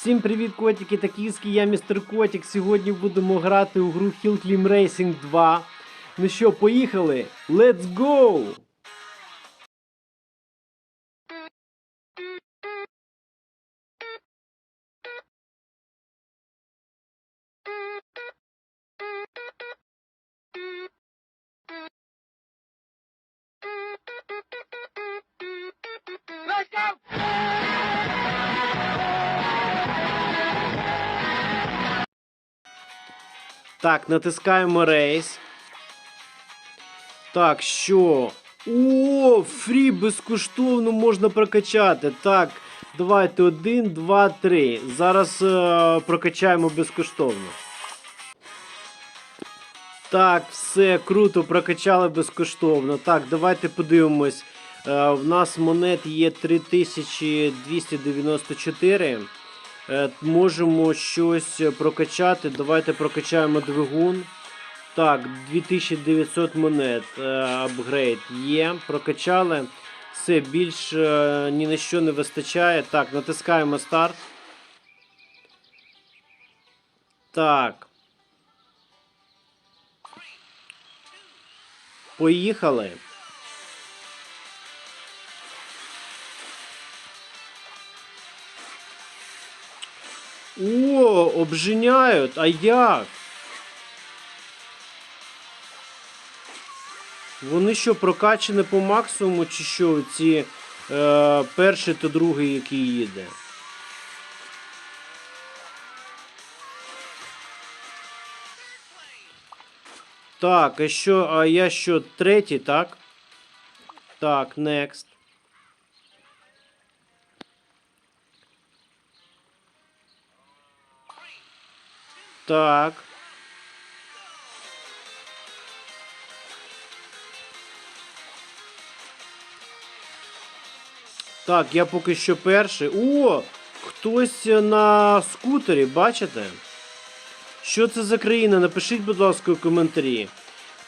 Всім привіт, котики та кіски, я містер Котик. Сьогодні будемо грати у гру Hill Climb Racing 2. Ну що, поїхали? Let's go! Так, натискаємо рейс. Так, що? О, фрі безкоштовно можна прокачати. Так, давайте один, два, три. Зараз е, прокачаємо безкоштовно. Так, все круто, прокачали безкоштовно. Так, давайте подивимось. Е, в нас монет є 3294. Е, можемо щось прокачати. Давайте прокачаємо двигун. Так, 2900 монет. Е, апгрейд є. Прокачали. Все, більш е, ні на що не вистачає. Так, натискаємо старт. Так. Поїхали. О, обженяють, а як? Вони що, прокачені по максимуму, чи що ці е, перший та другий, який їде? Так, а що, а я що, третій, так? Так, next. Так. Так, я поки що перший. О! Хтось на скутері, бачите? Що це за країна? Напишіть, будь ласка, у коментарі.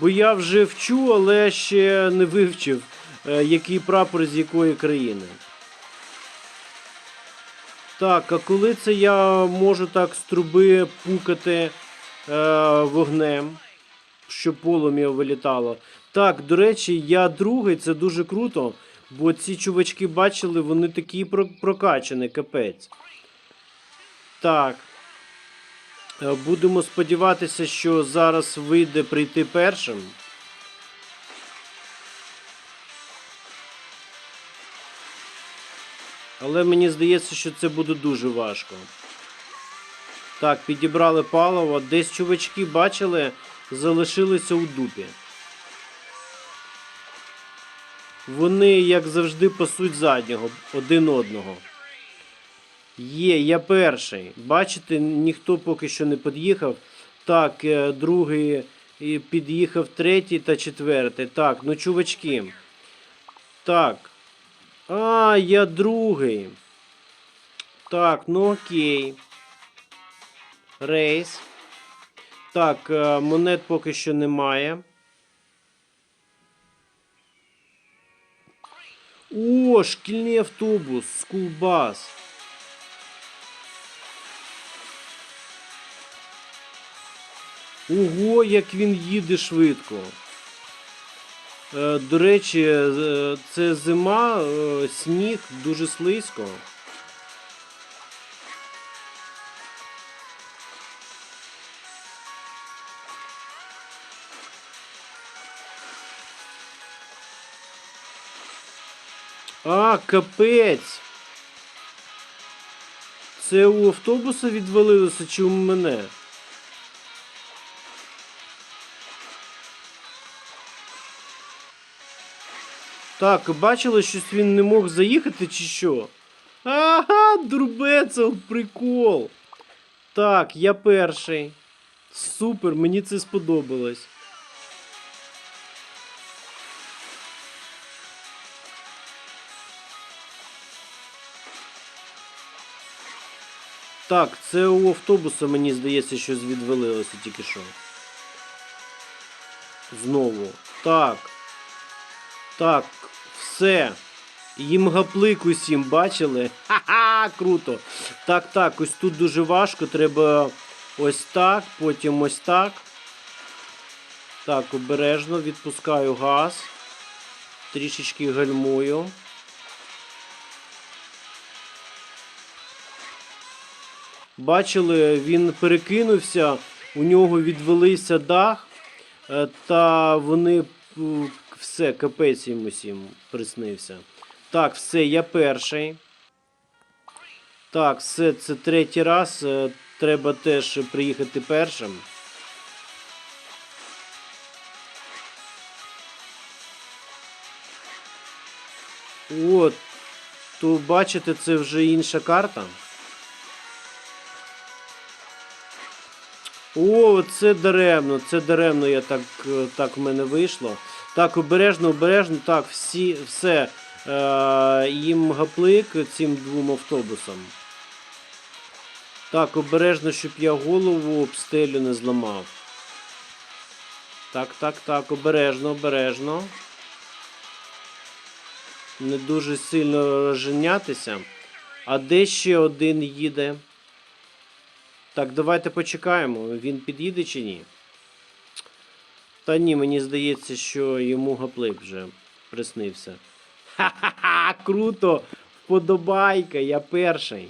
Бо я вже вчу, але ще не вивчив, е, який прапор з якої країни. Так, а коли це я можу так з труби пукати е, вогнем, щоб полум'я вилітало? Так, до речі, я другий, це дуже круто, бо ці чувачки бачили, вони такі про- прокачані, капець. Так. Е, Будемо сподіватися, що зараз вийде прийти першим. Але мені здається, що це буде дуже важко. Так, підібрали паливо. Десь чувачки бачили, залишилися у дупі. Вони, як завжди, пасуть заднього один одного. Є, я перший. Бачите, ніхто поки що не під'їхав. Так, е, другий під'їхав третій та четвертий. Так, ну чувачки. Так. А, я другий. Так, ну окей. Рейс. Так, е, монет поки що немає. О, шкільний автобус, скулбас. Ого, як він їде швидко. Е, До речі, е, це зима, е, сніг дуже слизько. А, капець. Це у автобуса відвалилося чи у мене? Так, бачили, щось він не мог заїхати чи що? Ага, дурбецел, прикол. Так, я перший. Супер, мені це сподобалось. Так, це у автобуса, мені здається, щось відвалилося тільки що. Знову. Так. Так, все. Їм гаплик усім бачили. Ха-ха, круто. Так, так, ось тут дуже важко. Треба ось так, потім ось так. Так, обережно відпускаю газ. Трішечки гальмую. Бачили, він перекинувся, у нього відвалився дах, е, та вони все, капець їм усім приснився. Так, все, я перший. Так, все, це третій раз. е, Треба теж приїхати першим. От, то бачите, це вже інша карта. О, це даремно, це даремно, я так, е, так в мене вийшло. Так, обережно, обережно, так, всі, все. Е, їм гаплик цим двом автобусам. Так, обережно, щоб я голову об стелю не зламав. Так, так, так, обережно, обережно. Не дуже сильно розженятися. А де ще один їде? Так, давайте почекаємо. Він під'їде чи ні? Та ні, мені здається, що йому гаплик вже приснився. Ха-ха-ха! Круто! Вподобайка, я перший.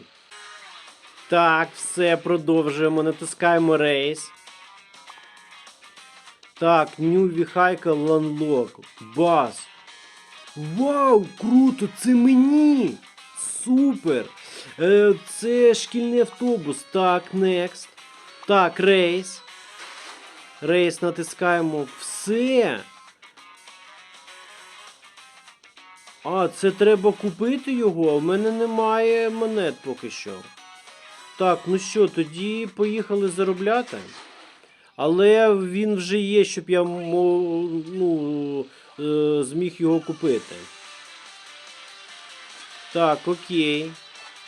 Так, все, продовжуємо. Натискаємо рейс. Так, New Vehicle Unlock. Бас. Вау, круто! Це мені! Супер! Е, це шкільний автобус. Так, next. Так, рейс. Рейс натискаємо. Все. А, це треба купити його, а в мене немає монет поки що. Так, ну що, тоді поїхали заробляти. Але він вже є, щоб я ну, е, зміг його купити. Так, окей.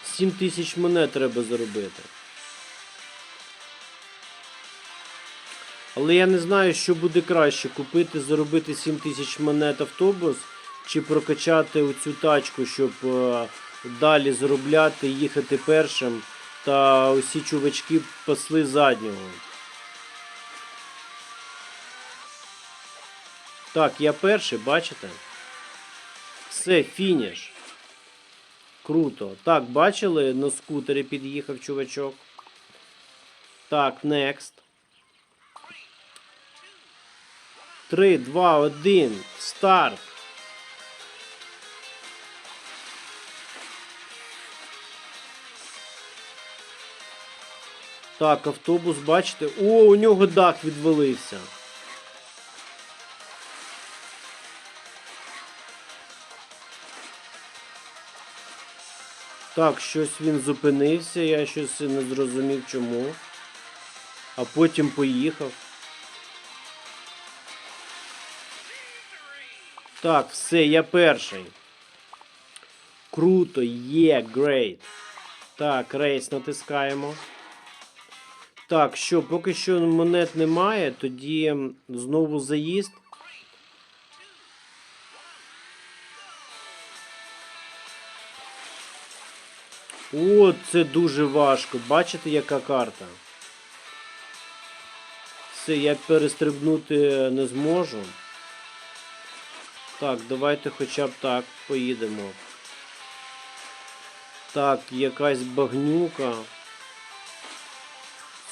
7 тисяч монет треба заробити. Але я не знаю, що буде краще купити, заробити 7 тисяч монет автобус, чи прокачати оцю тачку, щоб е, далі заробляти, їхати першим, та усі чувачки пасли заднього. Так, я перший, бачите? Все, фініш. Круто. Так, бачили, на скутері під'їхав чувачок. Так, next. 3, 2, 1. Старт. Так, автобус, бачите. О, у нього дах відвалився. Так, щось він зупинився, я щось не зрозумів чому. А потім поїхав. Так, все, я перший. Круто, є, great. Так, рейс натискаємо. Так, що, поки що монет немає, тоді знову заїзд. О, це дуже важко. Бачите, яка карта? Все, я перестрибнути не зможу. Так, давайте хоча б так поїдемо. Так, якась багнюка.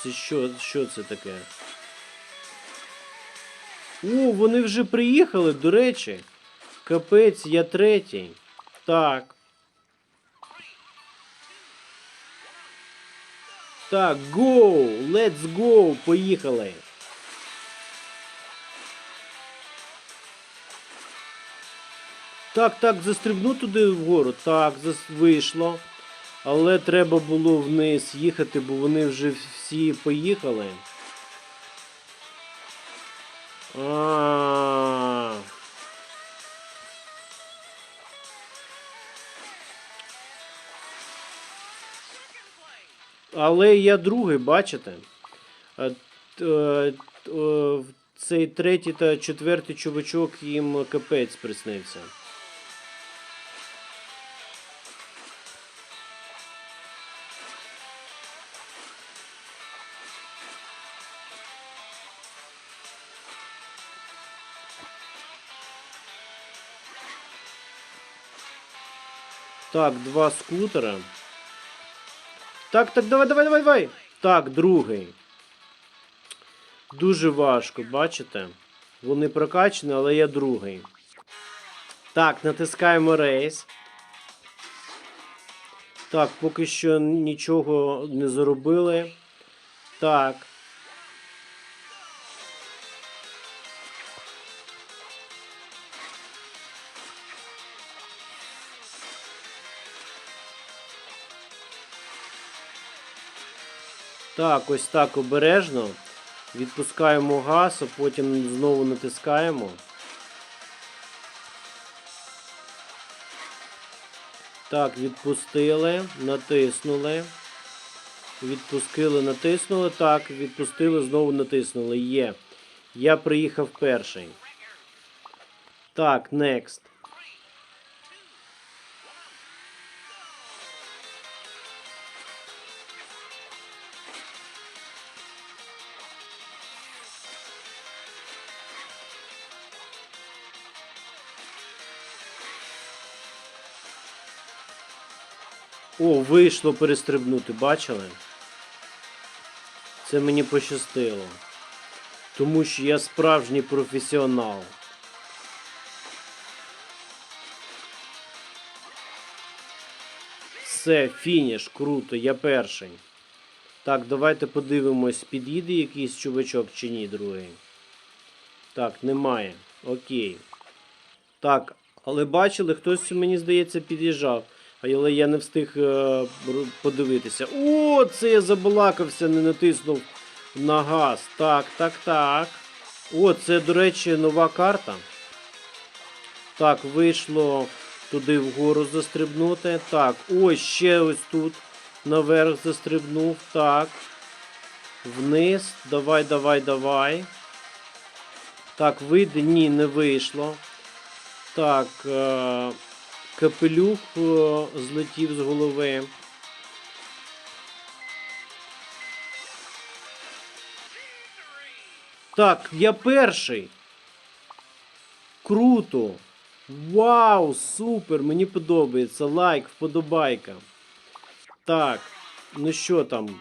Це що, що це таке? О, вони вже приїхали, до речі. Капець, я третій. Так. Так, go! Let's go! Поїхали! Так, так, застрибну туди вгору. Так, вийшло. Але треба було вниз їхати, бо вони вже всі поїхали. А. Але я другий, бачите? Е, Цей третій та четвертий чувачок їм капець приснився. Так, два скутера. Так, так, давай, давай, давай, давай. Так, другий. Дуже важко, бачите? Вони прокачані, але я другий. Так, натискаємо рейс. Так, поки що нічого не заробили. Так. Так, ось так обережно. Відпускаємо газ, а потім знову натискаємо. Так, відпустили, натиснули. Відпустили, натиснули. Так, відпустили, знову натиснули. Є. Я приїхав перший. Так, next. О, вийшло перестрибнути, бачили? Це мені пощастило. Тому що я справжній професіонал. Все, фініш, круто, я перший. Так, давайте подивимось, під'їде якийсь чувачок чи ні, другий. Так, немає. Окей. Так, але бачили, хтось, мені здається, під'їжджав. Але я не встиг е, подивитися. О, це я забалакався, не натиснув на газ. Так, так, так. О, це, до речі, нова карта. Так, вийшло туди вгору застрибнути. Так, ось ще ось тут наверх застрибнув. Так. Вниз. Давай, давай, давай. Так, вийде. Ні, не вийшло. Так. Е- капелюх е, злетів з голови. Так, я перший. Круто. Вау, супер! Мені подобається. Лайк, вподобайка. Так, ну що там?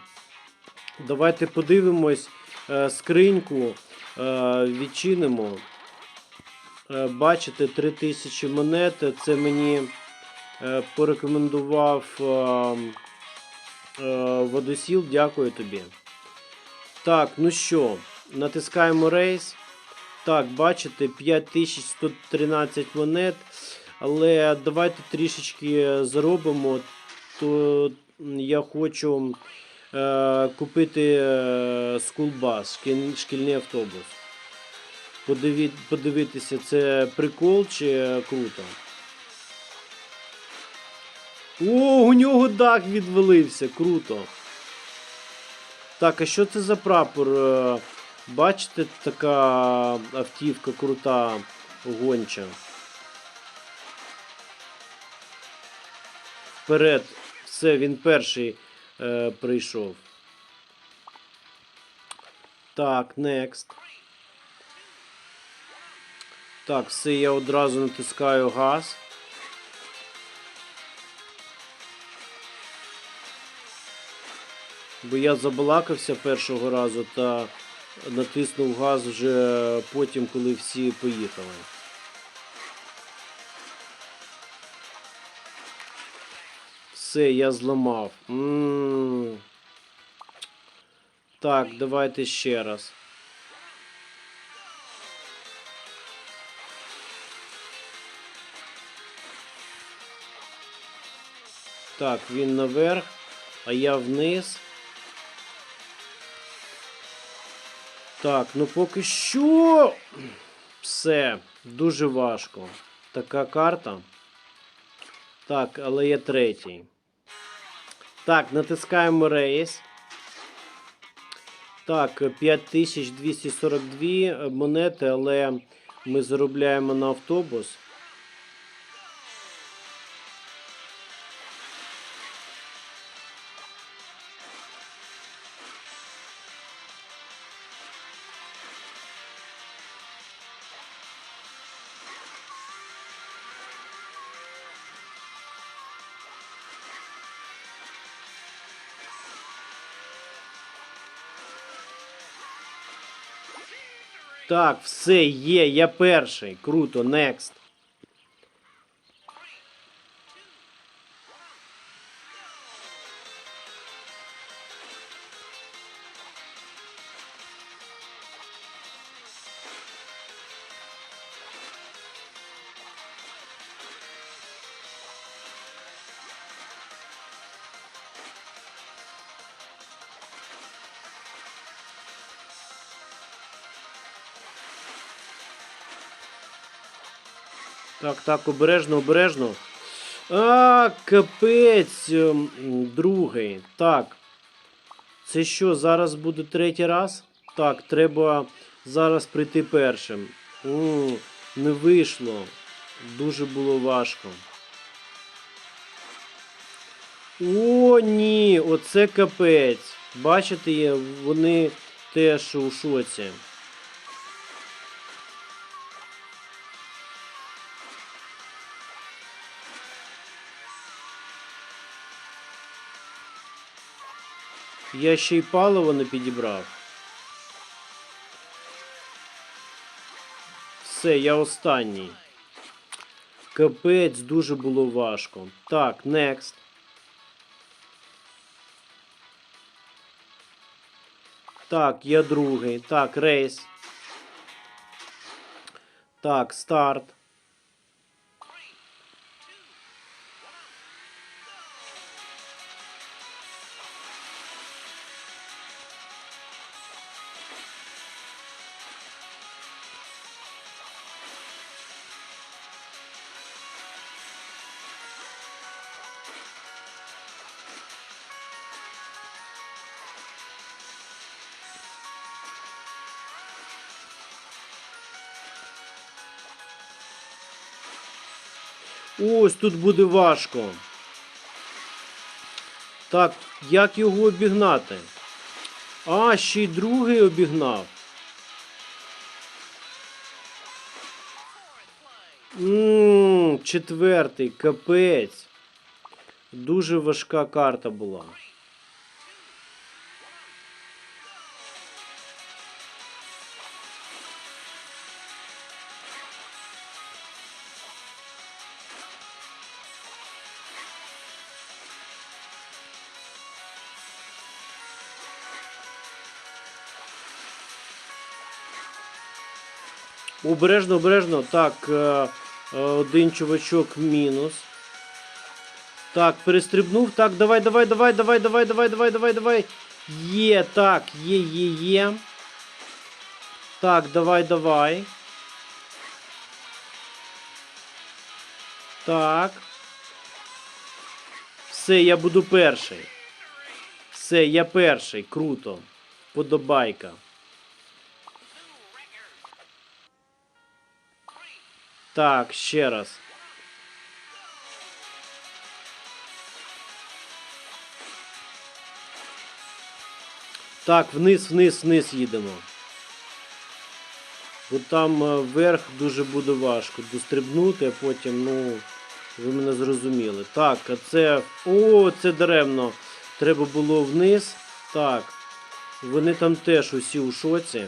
Давайте подивимось е, скриньку. Е, відчинимо. Е, Бачите, 3000 монет. Це мені е, порекомендував е, водосіл. Дякую тобі. Так, ну що, натискаємо рейс. Так, бачите, 5113 монет. Але давайте трішечки заробимо. То я хочу е, купити е, скулбас, шкільний автобус. Подивитися, це прикол чи круто. О, у нього дах відвалився, круто. Так, а що це за прапор? Е, Бачите, така автівка крута, гонча. Вперед, все, він перший е, прийшов. Так, next. Так, все, я одразу натискаю газ. Бо я забалакався першого разу та натиснув газ вже потім, коли всі поїхали. Все, я зламав. м Так, давайте ще раз. Так, він наверх, а я вниз. Так, ну поки що. Все, дуже важко. Така карта. Так, але я третій. Так, натискаємо рейс. Так, 5242 монети, але ми заробляємо на автобус. Так, все є, я перший. Круто, next. Так, так, обережно, обережно. А, капець, ем, другий. Так. Це що, зараз буде третій раз? Так, треба зараз прийти першим. М, не вийшло. Дуже було важко. О, ні, оце капець. Бачите, вони теж у шоці. Я ще й паливо не підібрав. Все, я останній. Капець дуже було важко. Так, next. Так, я другий. Так, рейс. Так, старт. Ось тут буде важко. Так, як його обігнати? А, ще й другий обігнав. Ммм, четвертий, капець. Дуже важка карта була. Обережно, обережно. Так, е, один чувачок мінус. Так, перестрибнув. Так, давай, давай, давай, давай, давай, давай, давай, давай, давай. Є, так, є, є, є. Так, давай, давай. Так. Все, я буду перший. Все, я перший. Круто. Подобайка. Так, ще раз. Так, вниз, вниз, вниз їдемо. Бо там е, вверх дуже буде важко дострибнути, а потім, ну, ви мене зрозуміли. Так, а це. О, це даремно. Треба було вниз. Так. Вони там теж усі у шоці.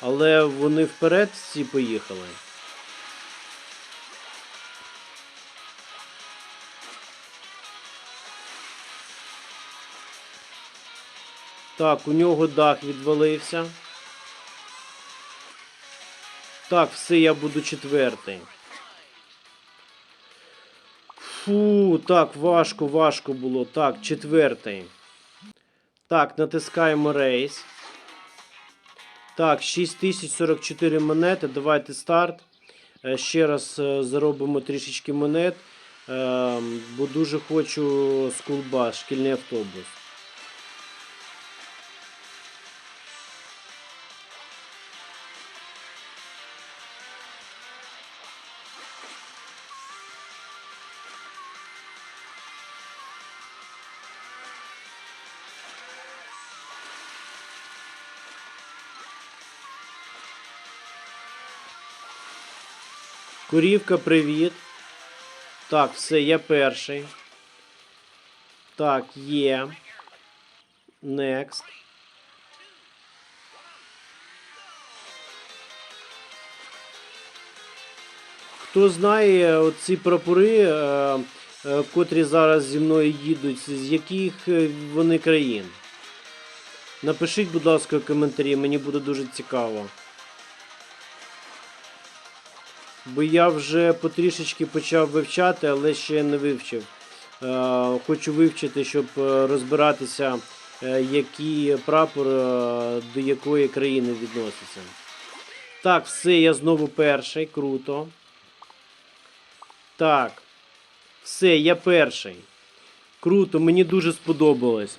Але вони вперед всі поїхали. Так, у нього дах відвалився. Так, все, я буду четвертий. Фу, так, важко, важко було. Так, четвертий. Так, натискаємо рейс. Так, 6044 монети. Давайте старт. Е, Ще раз е, заробимо трішечки монет. е, Бо дуже хочу скулбас, шкільний автобус. Курівка, привіт. Так, все, я перший. Так, є. Next. Хто знає е, оці прапори, е, е, котрі зараз зі мною їдуть, з яких вони країн? Напишіть, будь ласка, коментарі, мені буде дуже цікаво. Бо я вже потрішечки почав вивчати, але ще не вивчив. Е, Хочу вивчити, щоб е, розбиратися, е, який прапор до якої країни відноситься. Так, все, я знову перший, круто. Так. Все, я перший. Круто, мені дуже сподобалось.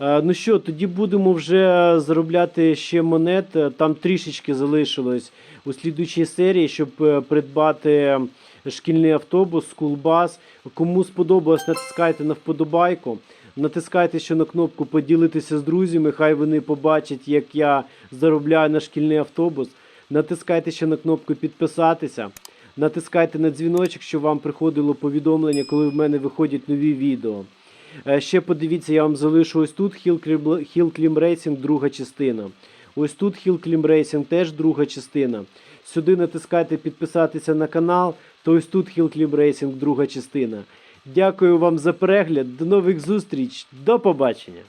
Е, Ну що, тоді будемо вже заробляти ще монет. Е, Там трішечки залишилось у слідуючій серії, щоб е, придбати шкільний автобус, скулбас. Кому сподобалось, натискайте на вподобайку. Натискайте ще на кнопку поділитися з друзями. Хай вони побачать, як я заробляю на шкільний автобус. Натискайте ще на кнопку підписатися. Натискайте на дзвіночок, щоб вам приходило повідомлення, коли в мене виходять нові відео. Е, Ще подивіться, я вам залишу ось тут Hill Climb- Hill Climb Racing, друга частина. Ось тут Hill Climb Racing, теж друга частина. Сюди натискайте підписатися на канал, то ось тут Hill Climb Racing, друга частина. Дякую вам за перегляд. До нових зустріч. До побачення.